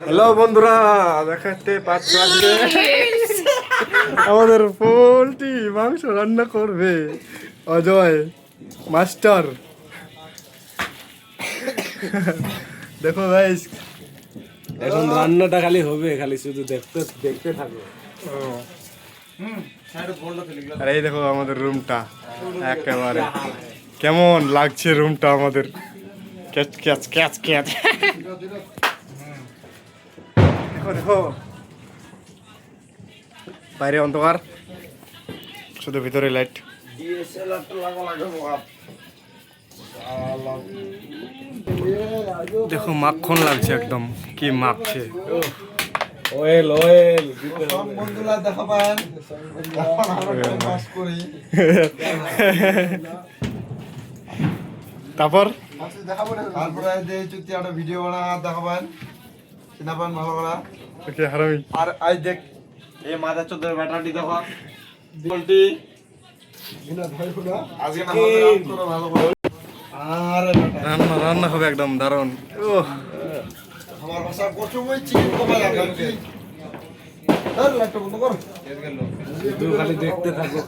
Hello বন্ধুরা দেখাতে পাচ্ছ আজকে আমাদের পোলট্রি মাংস রান্না করবে অজয় মাস্টার। দেখো গাইস এখন রান্নাটা খালি হবে খালি শুধু দেখতে দেখতে থাকো। আর এই দেখো আমাদের রুমটা একেবারে। কেমন লাগছে রুমটা আমাদের? Catch catch catch catch. দেখো দেখো। বাইরে অন্ধকার। শুধু ভিতরে লাইট দেখো মাখন লাগছে একদম। কি মাখছে ওয়েল ওয়েল। বন্ধুরা দেখাবেন মাস করি তারপর? তারপরে যে চুক্তি একটা ভিডিও বানা দেখাবেন। চিনাবেন ভালো করে ওকে হারামি। আর আই দেখ এই মাদার চোদ্দের ব্যাটারি দেখো। পোল্ট্রি আজকে না হবে ভালো করে। আর রান্না রান্না হবে একদম দারুণ। ও আমার ভাষা কচু মই চিকেন কমাই লাগবে কি ধর লাইটটা বন্ধ কর। শুধু খালি দেখতে থাকো